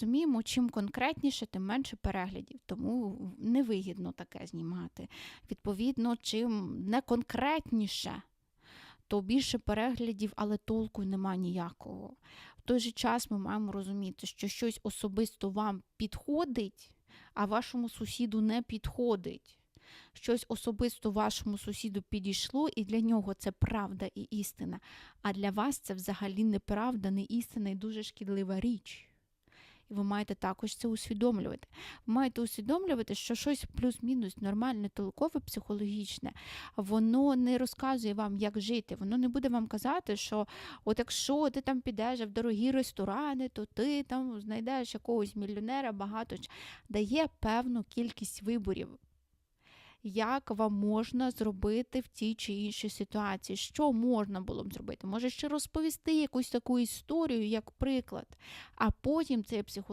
Розуміємо, чим конкретніше, тим менше переглядів, тому невигідно таке знімати. Відповідно, чим не конкретніше, то більше переглядів, але толку нема ніякого. В той же час ми маємо розуміти, що щось особисто вам підходить, а вашому сусіду не підходить. Щось особисто вашому сусіду підійшло, і для нього це правда і істина. А для вас це взагалі неправда, не істина і дуже шкідлива річ. І ви маєте також це усвідомлювати. Ви маєте усвідомлювати, що щось плюс-мінус нормальне, толкове, психологічне, воно не розказує вам, як жити. Воно не буде вам казати, що от якщо ти там підеш в дорогі ресторани, то ти там знайдеш якогось мільйонера багато. Дає певну кількість виборів. Як вам можна зробити в тій чи іншій ситуації? Що можна було б зробити? Може ще розповісти якусь таку історію, як приклад, а потім цей психолог